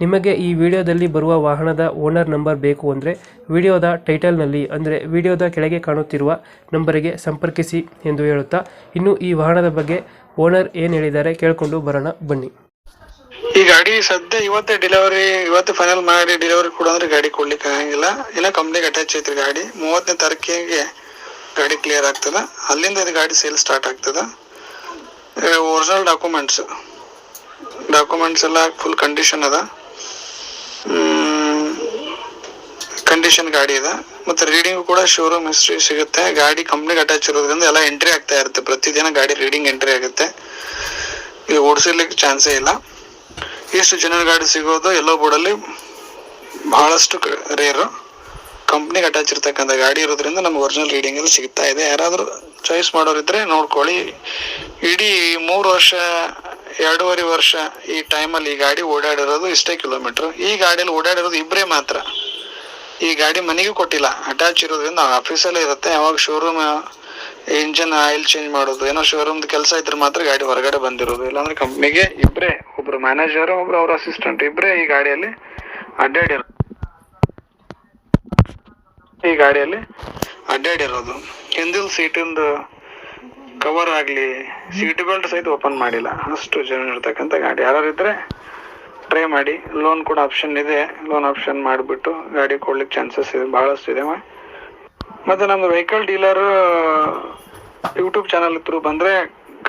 ನಿಮಗೆ ಈ ವಿಡಿಯೋದಲ್ಲಿ ಬರುವ ವಾಹನದ ಓನರ್ ನಂಬರ್ ಬೇಕು ಅಂದರೆ ವಿಡಿಯೋದ ಟೈಟಲ್ನಲ್ಲಿ ಅಂದರೆ ವಿಡಿಯೋದ ಕೆಳಗೆ ಕಾಣುತ್ತಿರುವ ನಂಬರಿಗೆ ಸಂಪರ್ಕಿಸಿ ಎಂದು ಹೇಳುತ್ತಾ, ಇನ್ನು ಈ ವಾಹನದ ಬಗ್ಗೆ ಓನರ್ ಏನು ಹೇಳಿದ್ದಾರೆ ಕೇಳಿಕೊಂಡು ಬರೋಣ, ಬನ್ನಿ. ಈ ಗಾಡಿ ಸದ್ಯ ಇವತ್ತೇ ಡೆಲಿವರಿ ಇವತ್ತು ಫೈನಲ್ ಮಾಡಿ ಡೆಲಿವರಿ ಕೂಡ ಅಂದ್ರೆ ಗಾಡಿ ಕೊಡ್ಲಿಕ್ಕೆ ಆಗಂಗಿಲ್ಲ. ಇಲ್ಲ ಕಂಪ್ನಿಗೆ ಅಟ್ಯಾಚ್ ಐತ್ರಿ ಗಾಡಿ. ಮೂವತ್ತನೇ ತಾರೀಕಿಗೆ ಗಾಡಿ ಕ್ಲಿಯರ್ ಆಗ್ತದ. ಅಲ್ಲಿಂದ ಇದು ಗಾಡಿ ಸೇಲ್ ಸ್ಟಾರ್ಟ್ ಆಗ್ತದ. ಒರಿಜಿನಲ್ ಡಾಕ್ಯುಮೆಂಟ್ಸ್ ಡಾಕ್ಯುಮೆಂಟ್ಸ್ ಎಲ್ಲ ಫುಲ್ ಕಂಡೀಷನ್ ಅದ. ಗಾಡಿ ಇದೆ. ಮತ್ತೆ ರೀಡಿಂಗ್ ಕೂಡ ಶೋರೂಮ್ ಹಿಸ್ಟ್ರಿ ಸಿಗುತ್ತೆ. ಗಾಡಿ ಕಂಪ್ನಿಗೆ ಅಟ್ಯಾಚ್ ಇರೋದ್ರಿಂದ ಎಲ್ಲ ಎಂಟ್ರಿ ಆಗ್ತಾ ಇರುತ್ತೆ. ಪ್ರತಿದಿನ ಗಾಡಿ ರೀಡಿಂಗ್ ಎಂಟ್ರಿ ಆಗುತ್ತೆ. ಇದು ಓಡಿಸಲಿಕ್ಕೆ ಚಾನ್ಸೇ ಇಲ್ಲ. ಎಷ್ಟು ಜನರ ಗಾಡಿ ಸಿಗೋದು ಎಲ್ಲೋ ಬೋರ್ಡಲ್ಲಿ ಬಹಳಷ್ಟು ರೇರು ಕಂಪ್ನಿಗೆ ಅಟ್ಯಾಚ್ ಇರ್ತಕ್ಕಂಥ ಗಾಡಿ ಇರೋದ್ರಿಂದ ನಮ್ಗೆ ಒರಿಜಿನಲ್ ರೀಡಿಂಗ್ ಅಲ್ಲಿ ಸಿಗ್ತಾ ಇದೆ. ಯಾರಾದರೂ ಚಾಯ್ಸ್ ಮಾಡೋರಿದ್ರೆ ನೋಡ್ಕೊಳ್ಳಿ. ಇಡೀ ಮೂರು ವರ್ಷ, ಎರಡೂವರೆ ವರ್ಷ ಈ ಟೈಮಲ್ಲಿ ಈ ಗಾಡಿ ಓಡಾಡಿರೋದು ಇಷ್ಟೇ ಕಿಲೋಮೀಟರ್ ಈ ಗಾಡಿಯಲ್ಲಿ ಓಡಾಡಿರೋದು ಇಬ್ಬರೇ ಮಾತ್ರ. ಈ ಗಾಡಿ ಮನೆಗೂ ಕೊಟ್ಟಿಲ್ಲ. ಅಟ್ಯಾಚ್ ಇರೋದ್ರಿಂದ ಆಫೀಸಲ್ಲೇ ಇರುತ್ತೆ. ಯಾವಾಗ ಶೋರೂಮ್ ಇಂಜಿನ್ ಆಯಿಲ್ ಚೇಂಜ್ ಮಾಡೋದು, ಏನೋ ಶೋರೂಮ್ದು ಕೆಲಸ ಇದ್ರೆ ಮಾತ್ರ ಗಾಡಿ ಹೊರಗಡೆ ಬಂದಿರೋದು. ಇಲ್ಲಾಂದ್ರೆ ಕಂಪ್ನಿಗೆ ಇಬ್ಬರೇ ಒಬ್ರು ಮ್ಯಾನೇಜರ್ ಒಬ್ರು ಅವ್ರ ಅಸಿಸ್ಟೆಂಟ್ ಇಬ್ಬರೇ ಈ ಗಾಡಿಯಲ್ಲಿ ಅಡ್ಡಾಡಿರೋದು ಈ ಗಾಡಿಯಲ್ಲಿ ಅಡ್ಡಾಡಿರೋದು. ಹಿಂದಿಲ್ ಸೀಟಿಂದು ಕವರ್ ಆಗಲಿ ಸೀಟ್ ಬೆಲ್ಟ್ ಸಹಿತ ಓಪನ್ ಮಾಡಿಲ್ಲ. ಅಷ್ಟು ಜನ ಇರ್ತಕ್ಕಂಥ ಗಾಡಿ. ಯಾರು ಇದ್ರೆ ಟ್ರೈ ಮಾಡಿ ಲೋನ್ ಕೂಡ ಆಪ್ಷನ್ ಇದೆ. ಲೋನ್ ಆಪ್ಷನ್ ಮಾಡಿಬಿಟ್ಟು ಗಾಡಿ ಕೊಡ್ಲಿಕ್ಕೆ ಚಾನ್ಸಸ್ ಇದೆ, ಬಹಳಷ್ಟು ಇದೆ. ಮತ್ತೆ ನಮ್ಮ vehicle dealer YouTube channel through ಬಂದ್ರೆ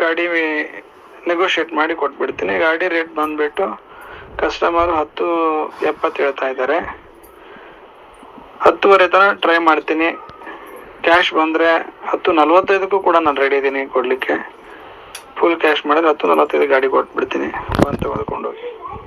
ಗಾಡಿ ನೆಗೋಷಿಯೇಟ್ ಮಾಡಿ ಕೊಟ್ಬಿಡ್ತೀನಿ. ಗಾಡಿ ರೇಟ್ ಬಂದ್ಬಿಟ್ಟು ಕಸ್ಟಮರ್ ಹತ್ತು, ಎಪ್ಪತ್ತು ಹೇಳ್ತಾ ಇದ್ದಾರೆ. ಹತ್ತುವರೆ ತನಕ ಟ್ರೈ ಮಾಡ್ತೀನಿ. ಕ್ಯಾಶ್ ಬಂದ್ರೆ ಹತ್ತು ನಲ್ವತ್ತೈದಕ್ಕೂ ಕೂಡ ನಾನು ರೆಡಿ ಇದ್ದೀನಿ ಕೊಡಲಿಕ್ಕೆ. ಫುಲ್ ಕ್ಯಾಶ್ ಮಾಡಿದ್ರೆ ಹತ್ತು ನಲವತ್ತೈದು ಗಾಡಿ ಕೊಟ್ಬಿಡ್ತೀನಿ. ಬಂದು ತೆಗೆದುಕೊಂಡು